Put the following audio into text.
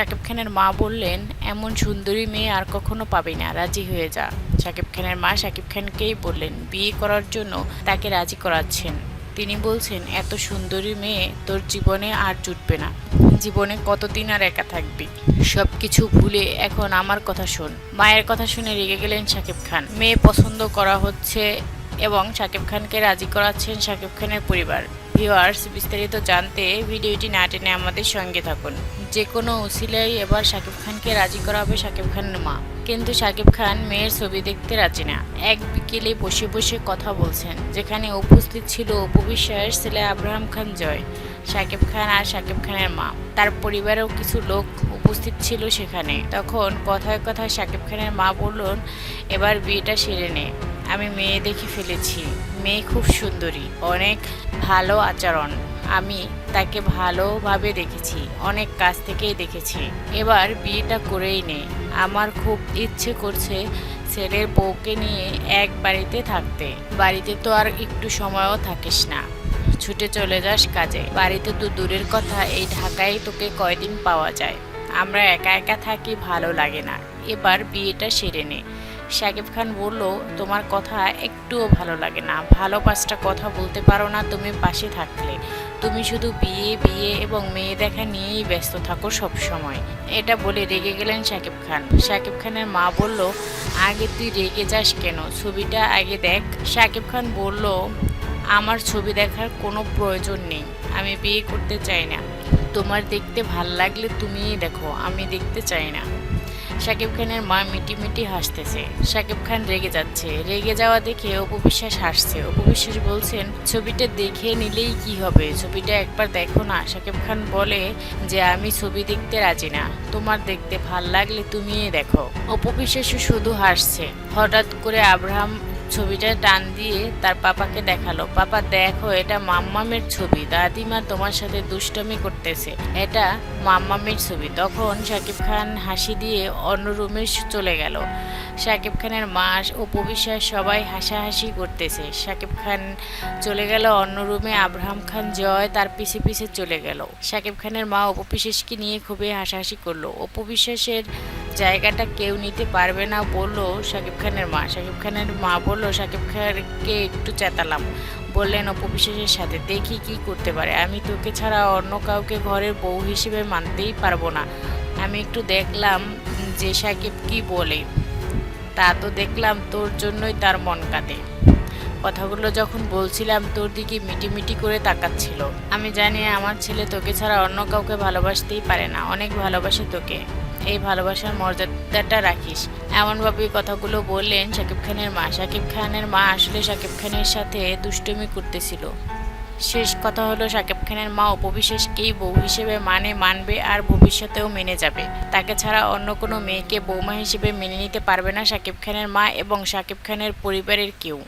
শাকিব খানের মা বললেন, এমন সুন্দরী মেয়ে আর কখনো পাবি না, রাজি হয়ে যা। শাকিব খানের মা শাকিব খানকেই বললেন, বিয়ে করার জন্য তাকে রাজি করাচ্ছেন। তিনি বলছেন, এত সুন্দরী মেয়ে তোর জীবনে আর জুটবে না। জীবনে কতদিন আর একা থাকবি? সব কিছু ভুলে এখন আমার কথা শোন। মায়ের কথা শুনে রেগে গেলেন শাকিব খান। মেয়ে পছন্দ করা হচ্ছে এবং শাকিব খানকে রাজি করাচ্ছেন শাকিব খানের পরিবার। ভিউয়ার্স বিস্তারিত জানতে ভিডিওটি না টেনে আমাদের সঙ্গে থাকুন। যে কোনো উসিলাই এবার শাকিব খানকে রাজি করা হবে শাকিব খানের মা। কিন্তু শাকিব খান মেয়ের ছবি দেখতে রাজি না। এক বিকেলে বসে বসে কথা বলছেন, যেখানে উপস্থিত ছিল উপবিশ্বাস ছেলে আব্রাহাম খান জয়, শাকিব খান আর শাকিব খানের মা। তার পরিবারেও কিছু লোক উপস্থিত ছিল সেখানে। তখন কথায় কথায় শাকিব খানের মা বললেন, এবার বিয়েটা সেরে নে। আমি মেয়ে দেখে ফেলেছি। মেয়ে খুব সুন্দরী, অনেক ভালো আচরণ। আমি তাকে ভালোভাবে দেখেছি, অনেক কাছ থেকেই দেখেছি। এবার বিয়েটা করেই নে। আমার খুব ইচ্ছে করছে ছেলের বউকে নিয়ে এক বাড়িতে থাকতে। বাড়িতে তো আর একটু সময়ও থাকিস না। ছুটে চলে যাস কাজে। বাড়িতে তো দূরের কথা, এই ঢাকায় তোকে কয়দিন পাওয়া যায়? আমরা একা একা থাকি ভালো লাগে না। এবার বিয়েটা সেরে নে। শাকিব খান বলল, তোমার কথা একটুও ভালো লাগে না। ভালো পাঁচটা কথা বলতে পারো না, তুমি পাশে থাকলে। তুমি শুধু বিয়ে বিয়ে এবং মেয়ে দেখা নিয়েই ব্যস্ত থাকো সব সময় এটা বলে রেগে গেলেন শাকিব খান। শাকিব খানের মা বলল, আগে তুই রেগে যাস কেন? ছবিটা আগে দেখ। শাকিব খান বলল, আমার ছবি দেখার কোনো প্রয়োজন নেই। আমি বিয়ে করতে চাই না। তোমার দেখতে ভালো লাগলে তুমিই দেখো, আমি দেখতে চাই না। শাকিব খানের মা মিটি মিটি হাসতেছে। শাকিব খান রেগে যাচ্ছে। রেগে যাওয়া দেখে অপবিশ্বাস হাসছে। অপবিশ্বাস বলছেন, ছবিটা দেখে নিলেই কি হবে? ছবিটা একবার দেখো না। শাকিব খান বলে যে, আমি ছবি দেখতে রাজি না। তোমার দেখতে ভালো লাগলে তুমিই দেখো। অপবিশ্বাসও শুধু হাসছে। হঠাৎ করে আব্রাহাম ছবিটা টান দিয়ে তার পাপাকে দেখাল। পাপা, দেখো, এটা মাম্মামের ছবি। দাদিমা তোমার সাথে দুষ্টমি করতেছে। এটা মাম্মামের ছবি। তখন শাকিব খান হাসি দিয়ে অন্য রুমে চলে গেল। শাকিব খানের মা উপবিশ্বাস সবাই হাসাহাসি করতেছে। শাকিব খান চলে গেল অন্য রুমে আব্রাহাম খান জয় তার পিছে পিছে চলে গেল। শাকিব খানের মা উপবিশ্বাসকে নিয়ে খুবই হাসাহাসি করল। উপবিশ্বাসের জায়গাটা কেউ নিতে পারবে না বলল শাকিব খানের মা। শাকিব খানের মা বলল, শাকিব খানকে একটু চেতালাম। বললেন অপবিশ্বাসের সাথে দেখি কি করতে পারে। আমি তোকে ছাড়া অন্য কাউকে ঘরের বউ হিসেবে মানতেই পারব না। আমি একটু দেখলাম যে সাকিব কি বলে। তা তো দেখলাম তোর জন্যই তার মন কাঁদে। কথাগুলো যখন বলছিলাম, তোর দিকে মিটি মিটি করে তাকাচ্ছিল। আমি জানি আমার ছেলে তোকে ছাড়া অন্য কাউকে ভালোবাসতেই পারে না। অনেক ভালোবাসে তোকে। এই ভালোবাসার মর্যাদাটা রাখিস। এমনভাবে কথাগুলো বললেন শাকিব খানের মা। শাকিব খানের মা আসলে শাকিব খানের সাথে দুষ্টুমি করতেছিল। শেষ কথা হলো শাকিব খানের মা উপবিশেষকেই বউ হিসেবে মানে মানবে আর ভবিষ্যতেও মেনে যাবে। তাকে ছাড়া অন্য কোনো মেয়েকে বৌমা হিসেবে মেনে নিতে পারবে না শাকিব খানের মা এবং শাকিব খানের পরিবারের কেউ।